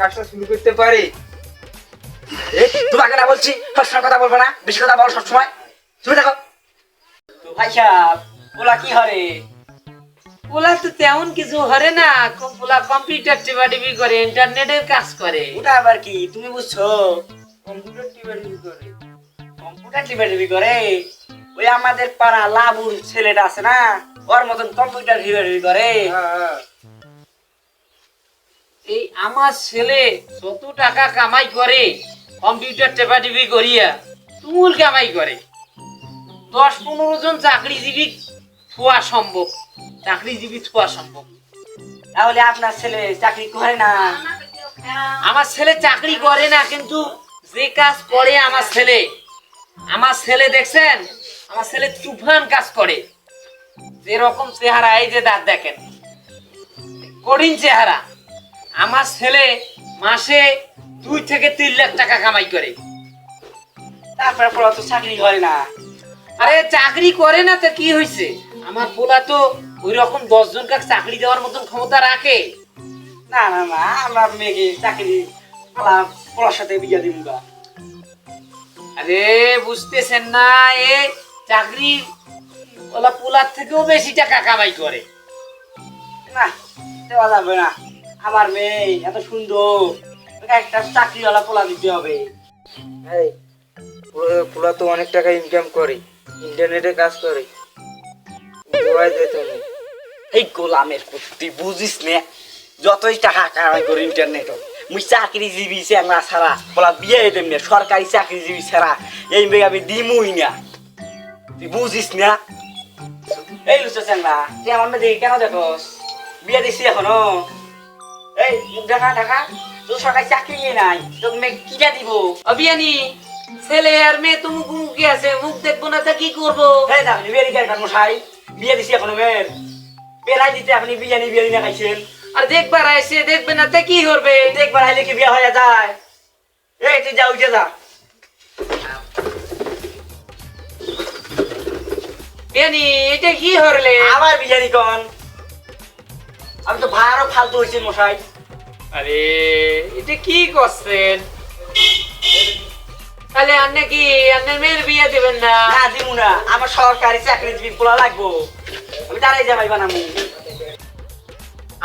কাজটা শুরু করতে পারি। তোমাকে না বলছি সবসময় কথা বলব না বেশি কথা বলো সবসময়। তুমি দেখো। ভাই সাহেব ওলা কি হরে? ওলা তো তেমন কিছু হরে না ওলা কম্পিউটার করে ইন্টারনেটের কাজ করে। ওটা আবার কি? তুমি বুঝছ? কম্পিউটার করে। কম্পিউটার টিপে টিপি করে? ওই আমাদের পাড়া লাবুর ছেলেটা আছে না ওর মতন কম্পিউটার টিপে টিপি করে। হ্যাঁ হ্যাঁ। এই আমার ছেলে যত টাকা কামাই করে, কম্পিউটার টেপাটিপি করিয়া তুমুল কামাই করে। দশ পনেরো জন চাকরিজীবী থোয়া সম্ভব, চাকরিজীবী থোয়া সম্ভব। তাহলে আপনার ছেলে চাকরি করে না? আমার ছেলে চাকরি করে না, কিন্তু যে কাজ করে আমার ছেলে আমার ছেলে দেখছেন, আমার ছেলে তুফান কাজ করে। যেরকম চেহারা, এই যে দাঁত দেখেন, কঠিন চেহারা। আমার ছেলে মাসে দুই থেকে তিন লাখ টাকা কামাই করে। তারপরে পড়া তো চাকরি করে না। আরে চাকরি করে না তো কি হয়েছে আমার পোলা তো ওই রকম দশ জনকে চাকরি দেওয়ার মতন ক্ষমতা রাখে। না না না, আমরা মেয়েকে চাকরি পালা পড়ার সাথে বিয়ে দিব আরে বুঝতেছেন না, এ চাকরি ওলা পোলার থেকেও বেশি টাকা কামাই করে। না, দেওয়া যাবে না। আমার মেয়ে এত সুন্দর। একটা চাকরিওয়ালা পোলা দিতে হবে। এই পোলা- তো অনেক টাকা ইনকাম করে ইন্টারনেটে কাজ করে। এই গোলামের পুত, বুঝিস না? যতই টাকা কামাই করি ইন্টারনেট মুই চাকরিজীবী চেংরা ছাড়া বলা বিয়ে দেম না সরকারি চাকরিজীবী ছাড়া এই মেয়ে আমি দিমুই না। তুই বুঝিস না? এই লুচো চেংরা তুই আমার মেয়ে দেখি কেন দেখোস? বিয়ে দিছি এখনও। এই মুখ ঢাকা তোর সরকারি চাকরি নাই মেয়ে কিনা দিব? অবিয়ানি ছেলে আর মেয়ে তো আছে মুখ দেখব না তা কি করব? এই না আপনি বিয়ে দিকে মশাই বিয়ে দিছি এখনও মেয়ের। পেরাই দিতে আপনি বিরিয়ানি বিরিয়ানি না খাইছেন? আর দেখবার আইসে দেখবে না তা কি করবে? দেখবার আইলে কি বিয়ে হয়ে যায়? এই তুই যা উঠে যা। বিয়ানি এটা কি হরলে? আবার বিরিয়ানি কন। আমি তো ভাড়ারও ফালতু হয়েছি মশাই। আরে এটা কি করছেন? তাহলে আন্নে কি আন্নের মেয়ের বিয়ে দেবেন না? না দিমু না। আমার সরকারি চাকরিজীবী পোলা লাগবো। আমি তারাই যাবাই বানামু।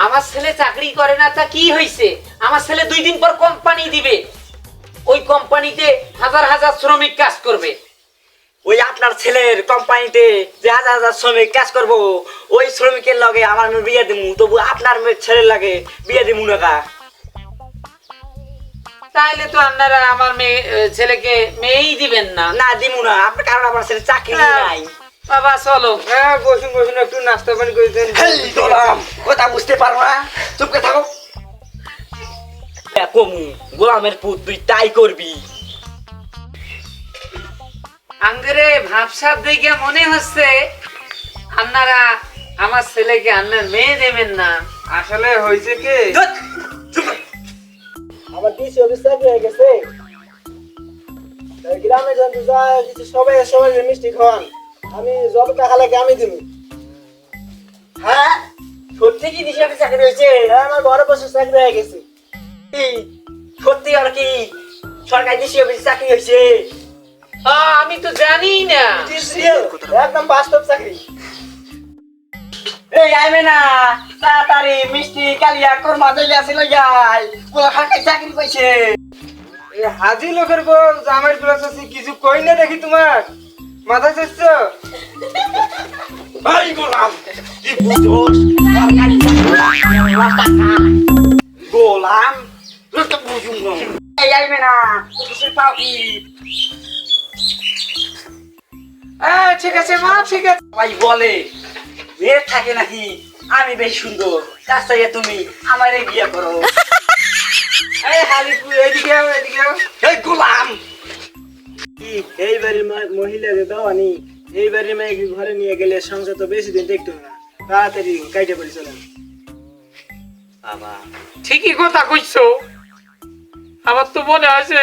আমার ছেলে চাকরি করে না তা কি হয়েছে আমার ছেলে দুই দিন পর কোম্পানি দিবে। ওই কোম্পানিতে হাজার হাজার শ্রমিক কাজ করবে। ওই আপনার ছেলের কোম্পানিতে যে হাজার হাজার শ্রমিক কাজ করব ওই শ্রমিকের লগে আমার মেয়ে বিয়ে দিমু তবু আপনার মেয়ের ছেলের লাগে বিয়ে দিমু না কা তাইলে তো আপনারা আমার মেয়ে ছেলেকে মেয়েই দিবেন না। না দিমু না আপনার কারণ আমার ছেলে চাকরি হ্যাঁ। নাই। বাবা চলো। হ্যাঁ বসুন বসুন একটু নাস্তা পানি করে দেন। কথা বুঝতে পারো না। চুপকে থাকো। কমু গোলামের পুত তুই তাই করবি। আঙ্গরে ভাবসাব দেখে মনে হচ্ছে আপনারা আমার ছেলেকে আপনার মেয়ে দেবেন না। আসলে হয়েছে কি। আমার ডিসি অফিস চাকরি হয়ে গেছে। গ্রামে যখন যায় সবাই সবাই মিষ্টি খাওয়ান। আমি যত টাকা লাগে আমি দিব হ্যাঁ? সত্যি কি দিশা চাকরি হয়েছে? হ্যাঁ আমার বড় বছর চাকরি হয়ে গেছে। সত্যি আর কি? সরকারি দেশি অফিসে চাকরি হয়েছে? আমি তো জানি না। একদম বাস্তব চাকরি এই আইবে না তাড়াতাড়ি মিষ্টি কালিয়া কর্মা দইলে আসিল যাই বলা সরকারি চাকরি পাইছে হাজি লোকের বউ জামাইয়ের প্লাস আছে কিছু কই না দেখি তোমার। মাথা চাচ্ছ ভাই গোলাম। গোলাম। এই আইবে না কিছু আহ, ঠিক আছে মা ঠিক আছে। ভাই বলে মেয়ে থাকে নাকি? আমি বেশ সুন্দর। কাছ থেকে তুমি আমার বিয়ে করো। এই হাজিপুর এদিকে আও, এদিকে এই গোলাম! এই বাড়ির মা- মহিলাদের দাওয়ানি এই বাড়ির মেয়েকে ঘরে নিয়ে গেলে সংসার তো বেশি দিন দেখতো না। তাড়াতাড়ি কাইটে পড়ি চলেন। বাবা। ঠিকই কথা কইছো। আমার তো মনে আছে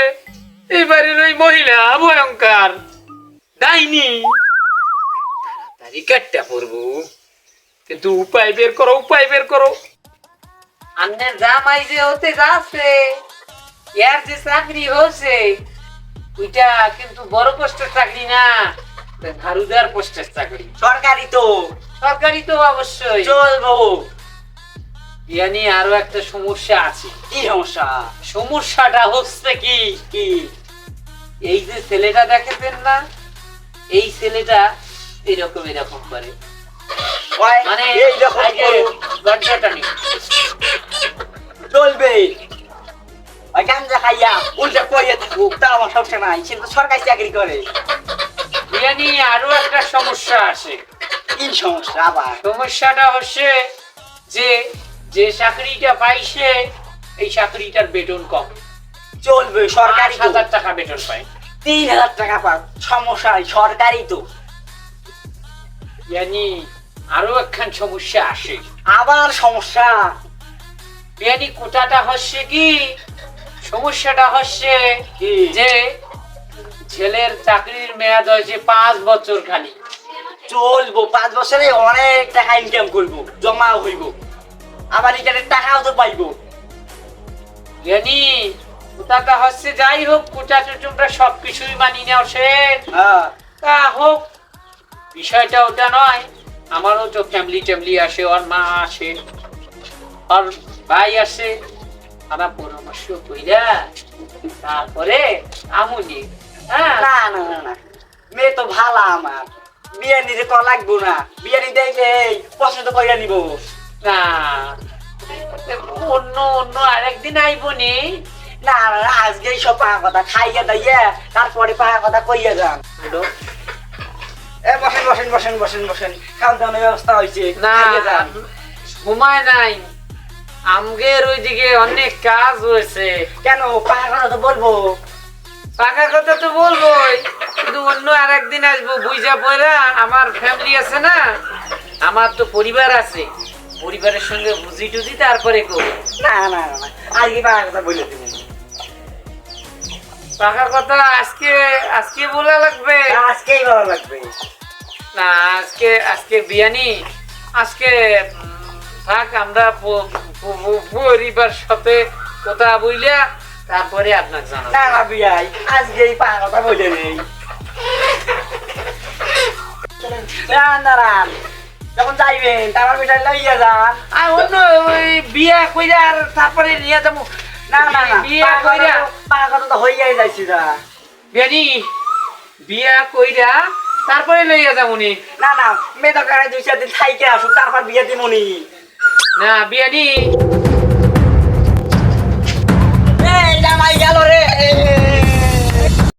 এই বাড়ির ওই মহিলা ভয়ঙ্কর। ডাইনি তাড়াতাড়ি কাটটা পড়ব কিন্তু উপায় বের করো উপায় বের করো। আন্নের জামাই যে হতে যাচ্ছে এর যে চাকরি হচ্ছে ওইটা কিন্তু বড় পোস্টের চাকরি না ধারুদার পোস্টের চাকরি। সরকারি তো। সরকারি তো অবশ্যই। চলবো। ইয়ানি আরও একটা সমস্যা আছে। কি সমস্যা? সমস্যাটা হচ্ছে কি কি? এই যে ছেলেটা দেখেছেন না? এই ছেলেটা এরকম এরকম করে। মানে নিয়ে। চলবে। গাঞ্জা খাইয়া উল্টা করিয়ে থাকুক তা আমার সমস্যা নাই সে তো সরকারি চাকরি করে। নিয়ে আরও একটা সমস্যা আছে। কি সমস্যা আবার? সমস্যাটা হচ্ছে যে যে চাকরিটা পাইছে এই চাকরিটার বেতন কম। চলবে সরকারি হাজার টাকা বেতন পায়। তিন হাজার টাকা পাও সমস্যা সরকারি তো। ইয়ানি আরও একখান সমস্যা আসে। আবার সমস্যা। ইয়ানি কোটাটা হচ্ছে কি? সমস্যাটা হচ্ছে? যে ছেলের চাকরির মেয়াদ হয়েছে পাঁচ বছর খালি। চলবো পাঁচ বছরে অনেক টাকা ইনকাম করব জমা হইব। আবার এটার টাকাও তো পাইবো। ইয়ানি কোটাটা হচ্ছে যাই হোক কোটা তোমরা সবকিছুই মানি নাও সে হ্যাঁ। তা হোক বিষয়টা ওটা নয় আমারও তো ফ্যামিলি ট্যামিলি আসে ওর মা আসে ওর ভাই আসে আমরা পরামর্শ কইরা তারপরে আমুনি হ্যাঁ? না না না মেয়ে তো ভালো আমার। বিয়ে নিতে করা লাগবো না। বিয়ে এই পছন্দ করিয়া নিব। না অন্য অন্য আরেকদিন আইবো নি আজকে সব পাকা কথা। খাইয়া দাইয়া তারপরে পাকা কথা কইয়া যান এ বসেন বসেন বসেন বসেন বসেন। খাওয়া ব্যবস্থা হয়েছে। না সময় নাই। আমগের ওইদিকে অনেক কাজ হয়েছে কেন? পাকা কথা তো বলব। পাকা কথা তো বলবোই। কিন্তু অন্য আর একদিন আসব বুঝা পড়া আমার ফ্যামিলি আছে না আমার তো পরিবার আছে। পরিবারের সঙ্গে বুঝি টুজি তারপরে করব। না না না না আজকে পাকা কথা বলে কথা আজকে আজকে বলা লাগবে। আজকেই ভালো লাগবে। না আজকে আজকে বিয়ানি আজকে থাক আমরা পরিবার সাথে কথা বইলা তারপরে আপনাকে জানাব। না না বিয়াই আজকেই পাকা কথা বলে নেই। দাঁড়ান দাঁড়ান যখন যাইবেন তারপর বেটা লইয়া যান। আর অন্য ওই বিয়া কইরা আর তারপরে নিয়ে যাব। না না না বিয়া কইরা? কথা তো- হইয়াই যাইছি না বিয়ানি বিয়া কইরা তারপরে লইয়া যাবনি না। না মেয়ে দরকার দুই চার দিন থাইকে আসুক তারপর বিয়া দিমুনি না। বিয়ানি